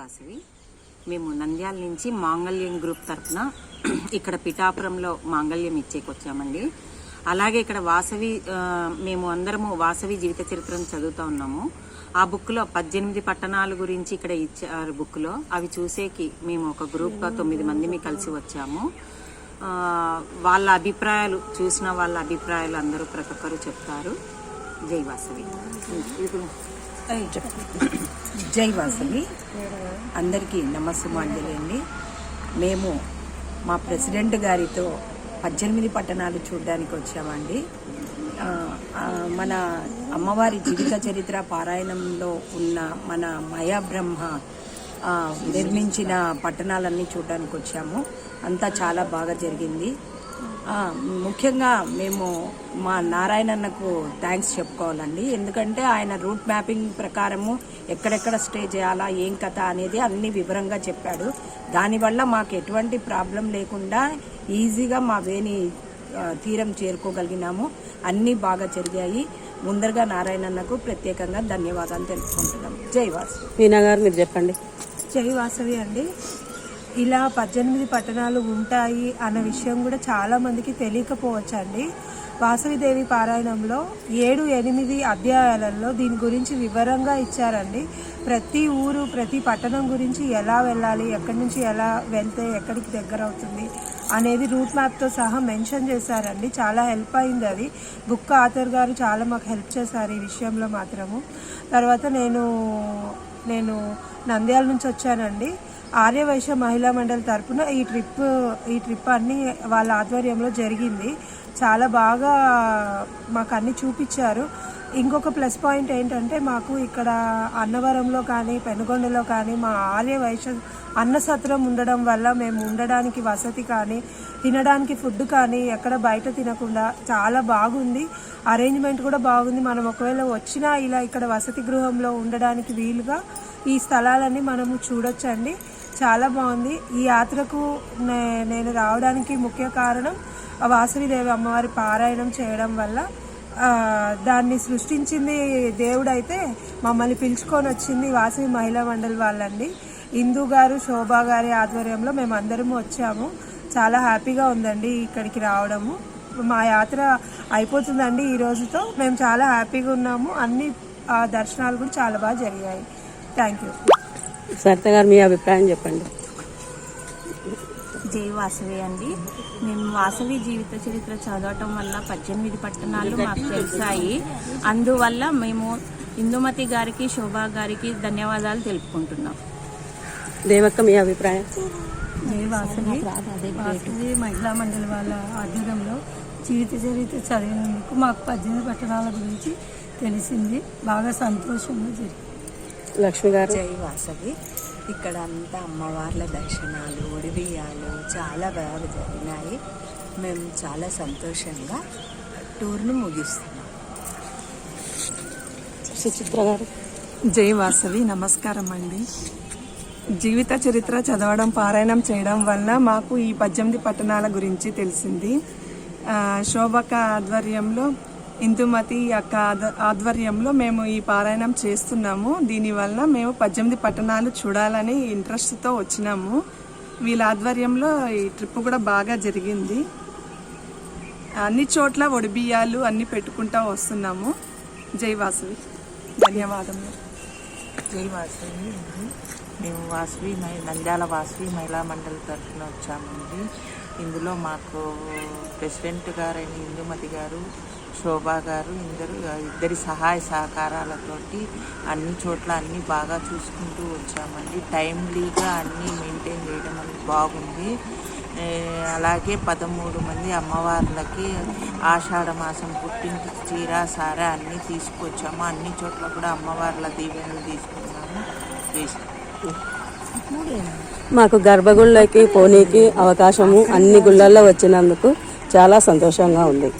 వాసవి మేము నంద్యాల నుంచి మాంగళ్యం గ్రూప్ తరఫున ఇక్కడ పిఠాపురంలో మాంగళ్యం ఇచ్చేకొచ్చామండి. అలాగే ఇక్కడ వాసవి మేము అందరము వాసవి జీవిత చరిత్రను చదువుతూ ఉన్నాము. ఆ బుక్లో పద్దెనిమిది పట్టణాల గురించి ఇక్కడ ఇచ్చారు బుక్లో. అవి చూసేకి మేము ఒక గ్రూప్గా తొమ్మిది మంది కలిసి వచ్చాము. వాళ్ళ అభిప్రాయాలు చూసిన వాళ్ళ అభిప్రాయాలు అందరూ ప్రతి ఒక్కరు చెప్తారు. జై వాసవి. జై వాసవి అందరికీ నమస్సుమాంజలి అండి మేము మా ప్రెసిడెంట్ గారితో పద్దెనిమిది పట్టణాలు చూడడానికి వచ్చామండి. మన అమ్మవారి జీవిత చరిత్ర పారాయణంలో ఉన్న మన మయా బ్రహ్మ నిర్మించిన పట్టణాలన్నీ చూడడానికి వచ్చాము. అంతా చాలా బాగా జరిగింది. ముఖ్యంగా మేము మా నారాయణన్నకు థ్యాంక్స్ చెప్పుకోవాలండి. ఎందుకంటే ఆయన రూట్ మ్యాపింగ్ ప్రకారము ఎక్కడెక్కడ స్టే చేయాలా ఏం కథ అనేది అన్ని వివరంగా చెప్పాడు. దానివల్ల మాకు ఎటువంటి ప్రాబ్లం లేకుండా ఈజీగా మా వేని ఆ, తీరం చేరుకోగలిగినాము. అన్నీ బాగా జరిగాయి. ముందరగా నారాయణన్నకు ప్రత్యేకంగా ధన్యవాదాలు తెలుపుకుంటున్నాం. జై వాసు. మీనా గారు మీరు చెప్పండి. జై వాసవి అండి. ఇలా పద్దెనిమిది పట్టణాలు ఉంటాయి అన్న విషయం కూడా చాలామందికి తెలియకపోవచ్చు అండి వాసవిదేవి పారాయణంలో ఏడు ఎనిమిది అధ్యాయాలలో దీని గురించి వివరంగా ఇచ్చారండి. ప్రతి ఊరు ప్రతి పట్టణం గురించి ఎలా వెళ్ళాలి ఎక్కడి నుంచి ఎలా వెళ్తే ఎక్కడికి దగ్గర అవుతుంది అనేది రూట్ మ్యాప్తో సహా మెన్షన్ చేశారండి. చాలా హెల్ప్ అయింది అది. బుక్ ఆథర్ గారు చాలా మాకు హెల్ప్ చేశారు ఈ విషయంలో మాత్రము. తర్వాత నేను నేను నంద్యాల నుంచి వచ్చానండి. ఆర్యవైశ్య మహిళా మండలి తరపున ఈ ట్రిప్ ఈ ట్రిప్ అన్ని వాళ్ళ ఆధ్వర్యంలో జరిగింది. చాలా బాగా మాకు అన్ని చూపించారు. ఇంకొక ప్లస్ పాయింట్ ఏంటంటే మాకు ఇక్కడ అన్నవరంలో కానీ పెనుగొండలో కానీ మా ఆర్య వైశ్య అన్నసత్రం ఉండడం వల్ల మేము ఉండడానికి వసతి కానీ తినడానికి ఫుడ్ కానీ ఎక్కడ బయట తినకుండా చాలా బాగుంది. అరేంజ్మెంట్ కూడా బాగుంది. మనం ఒకవేళ వచ్చినా ఇలా ఇక్కడ వసతి గృహంలో ఉండడానికి వీలుగా ఈ స్థలాలన్నీ మనము చూడొచ్చండి. చాలా బాగుంది. ఈ యాత్రకు నే- నేను రావడానికి ముఖ్య కారణం వాసవిదేవి అమ్మవారి పారాయణం చేయడం వల్ల దాన్ని సృష్టించింది దేవుడైతే మమ్మల్ని పిలుచుకొని వచ్చింది వాసవి మహిళా మండలి వాళ్ళండి. ఇందు గారు శోభా గారి ఆధ్వర్యంలో మేము అందరము వచ్చాము. చాలా హ్యాపీగా ఉందండి ఇక్కడికి రావడము. మా యాత్ర అయిపోతుందండి ఈ రోజుతో. మేము చాలా హ్యాపీగా ఉన్నాము. అన్ని ఆ, దర్శనాలు కూడా చాలా బాగా జరిగాయి. Thank you. సరిత గారు మీ అభిప్రాయం చెప్పండి. జై వాసవి అండి. మేము వాసవి జీవిత చరిత్ర చదవటం వల్ల పద్దెనిమిది పట్టణాలు మాకు తెలిసాయి. అందువల్ల మేము ఇందుమతి గారికి శోభా గారికి ధన్యవాదాలు తెలుపుకుంటున్నాం. దేవక్క మీ అభిప్రాయం? జై వాసవి వాసవి మహిళా మండలి వాళ్ళ ఆధ్వర్యంలో జీవిత చరిత్ర చదివినందుకు మాకు పద్దెనిమిది పట్టణాల గురించి తెలిసింది. బాగా సంతోషంగా జరిగింది. లక్ష్మి గారు. జై వాసవి. ఇక్కడ అంతా అమ్మవార్ల దర్శనాలు ఒడిబియ్యాలు చాలా బాగా జరిగినాయి. మేము చాలా సంతోషంగా టూర్ను ముగిస్తున్నాం. సుచిత్ర గారు. జై వాసవి నమస్కారం అండి. జీవిత చరిత్ర చదవడం పారాయణం చేయడం వల్ల మాకు ఈ పద్దెనిమిది పట్టణాల గురించి తెలిసింది. శోభక ఆధ్వర్యంలో ఇందుమతి అక్క ఆధ్వర్యంలో మేము ఈ పారాయణం చేస్తున్నాము. దీనివల్ల మేము పద్దెనిమిది పట్టణాలు చూడాలని ఇంట్రెస్ట్తో వచ్చినాము. వీళ్ళ ఆధ్వర్యంలో ఈ ట్రిప్ కూడా బాగా జరిగింది. అన్ని చోట్ల ఒడిబియ్యాలు అన్ని పెట్టుకుంటా వస్తున్నాము. జై వాసవి. ధన్యవాదములు. జై వాసవి మేము వాసవి నంద్యాల వాసవి మహిళా మండలి తరఫున వచ్చామండి. ఇందులో మాకు ప్రెసిడెంట్ గారైన ఇందుమతి గారు శోభా గారు ఇద్దరు ఇద్దరి సహాయ సహకారాలతోటి అన్ని చోట్ల అన్నీ బాగా చూసుకుంటూ వచ్చామండి. టైమ్లీగా అన్నీ మెయింటైన్ చేయడం అనేది బాగుంది. అలాగే పదమూడు మంది అమ్మవార్లకి ఆషాఢ మాసం పుట్టింటి చీర సార అన్నీ తీసుకొచ్చాము. అన్ని చోట్ల కూడా అమ్మవార్ల దీవెనలు తీసుకున్నాము. మాకు గర్భగుళ్ళకి పోనీకి అవకాశము అన్ని గుళ్ళల్లో వచ్చినందుకు చాలా సంతోషంగా ఉంది.